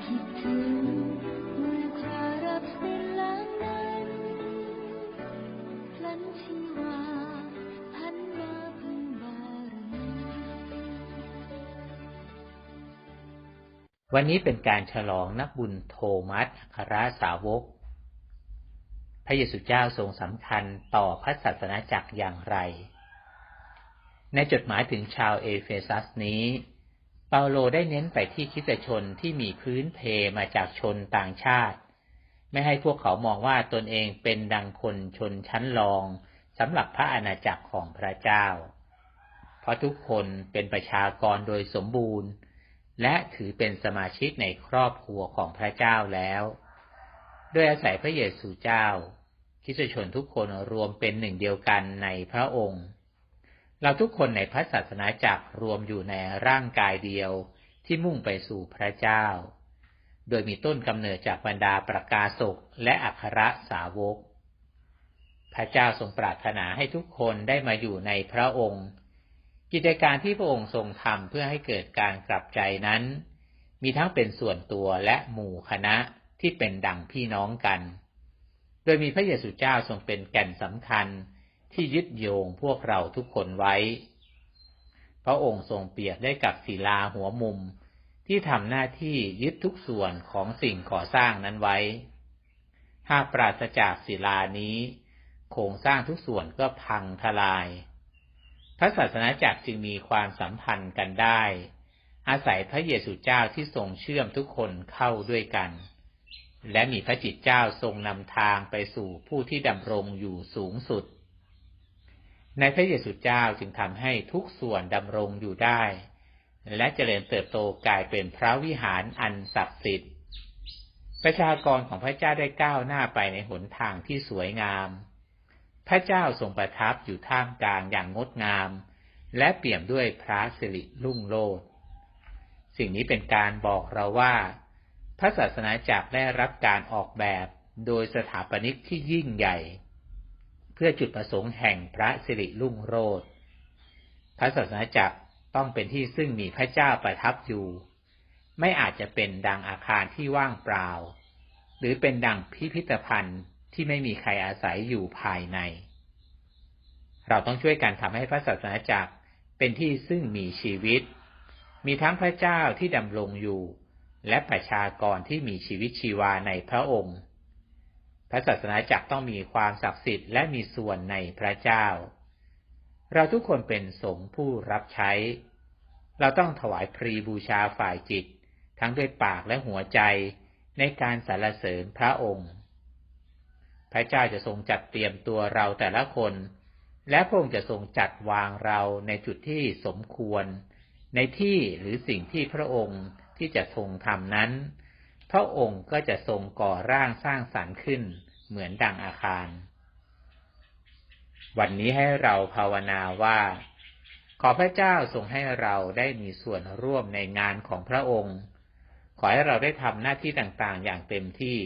วันวันนี้เป็นการฉลองนักบุญโทมัสอัครสาวก พระเยซูเจ้าทรงสำคัญต่อพระศาสนาจักรอย่างไร ในจดหมายถึงชาวเอเฟซัสนี้ เปาโลได้เน้นไปที่คิสชนที่มีพื้นเพมาจากชนต่างชาติ ไม่ให้พวกเขามองว่าตนเองเป็นดังคนชนชั้นรองสำหรับพระอาณาจักรของพระเจ้า เพราะทุกคนเป็นประชากรโดยสมบูรณ์ และถือเป็นสมาชิกในครอบครัวของพระเจ้าแล้วโดยอาศัยพระเยซูเจ้าคิสชนทุกคนรวมเป็นหนึ่งเดียวกันในพระองค์ เราทุกคนในพระศาสนาจักรรวมอยู่ในร่างกายเดียวที่มุ่งไปสู่พระเจ้า โดยมีต้นกำเนิดจากบรรดาประกาศกและอัครสาวก พระเจ้าทรงปรารถนาให้ทุกคนได้มาอยู่ในพระองค์ กิจการที่พระองค์ทรงทำเพื่อให้เกิดการกลับใจนั้น มีทั้งเป็นส่วนตัวและหมู่คณะที่เป็นดังพี่น้องกัน โดยมีพระเยซูเจ้าทรงเป็นแก่นสำคัญ ที่ยึดโยงพวกเราทุกคนไว้ พระองค์ทรงเปรียบได้กับศิลาหัวมุม ที่ทำหน้าที่ยึดทุกส่วนของสิ่งก่อสร้างนั้นไว้ หากปราศจากศิลานี้ โครงสร้างทุกส่วนก็พังทลาย พระศาสนาจักรจึงมีความสัมพันธ์กันได้ อาศัยพระเยซูเจ้าที่ทรงเชื่อมทุกคนเข้าด้วยกันและมีพระจิตเจ้าทรงนำทางไปสู่ผู้ที่ดำรงอยู่สูงสุด ในพระเยซูเจ้าจึงทำให้ทุกส่วนดำรงอยู่ได้ และเจริญเติบโตกลายเป็นพระวิหารอันศักดิ์สิทธิ์ประชากรของพระเจ้าได้ก้าวหน้าไปในหนทางที่สวยงาม พระเจ้าทรงประทับอยู่ท่ามกลางอย่างงดงาม และเปี่ยมด้วยพระสิริรุ่งโรจน์สิ่งนี้เป็นการบอกเราว่า พระศาสนาจักรได้รับการออกแบบโดยสถาปนิกที่ยิ่งใหญ่ พื่อจุดประสงค์แห่งพระสิริรุ่งโรจน์พระศาสนาจักรต้องเป็นที่ซึ่งมีพระเจ้าประทับอยู่ ไม่อาจจะเป็นดังอาคารที่ว่างเปล่า หรือเป็นดังพิพิธภัณฑ์ที่ไม่มีใครอาศัยอยู่ภายใน เราต้องช่วยกันทำให้พระศาสนาจักรเป็นที่ซึ่งมีชีวิต มีทั้งพระเจ้าที่ดำรงอยู่ และประชากรที่มีชีวิตชีวาในพระองค์ พระศาสนาจักรต้องมีความศักดิ์สิทธิ์และมีส่วนในพระเจ้า เราทุกคนเป็นสงฆ์ผู้รับใช้ เราต้องถวายพรีบูชาฝ่ายจิต ทั้งด้วยปากและหัวใจในการสรรเสริญพระองค์ พระเจ้าจะทรงจัดเตรียมตัวเราแต่ละคน และพระองค์จะทรงจัดวางเราในจุดที่สมควร ในที่หรือสิ่งที่พระองค์ที่จะทรงทำนั้น พระองค์ก็จะทรงก่อร่างสร้างสรรค์ขึ้น เหมือนดังอาคาร วันนี้ให้เราภาวนาว่า ขอพระเจ้าทรงให้เราได้มีส่วนร่วมในงานของพระองค์ ขอให้เราได้ทำหน้าที่ต่างๆ อย่างเต็มที่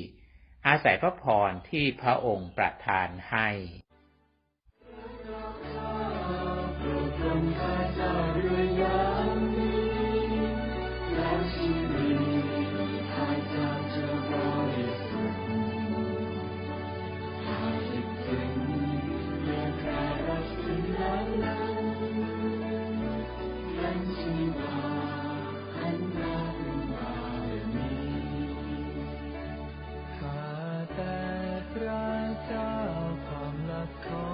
อาศัยพระพรที่พระองค์ประทานให้ I've.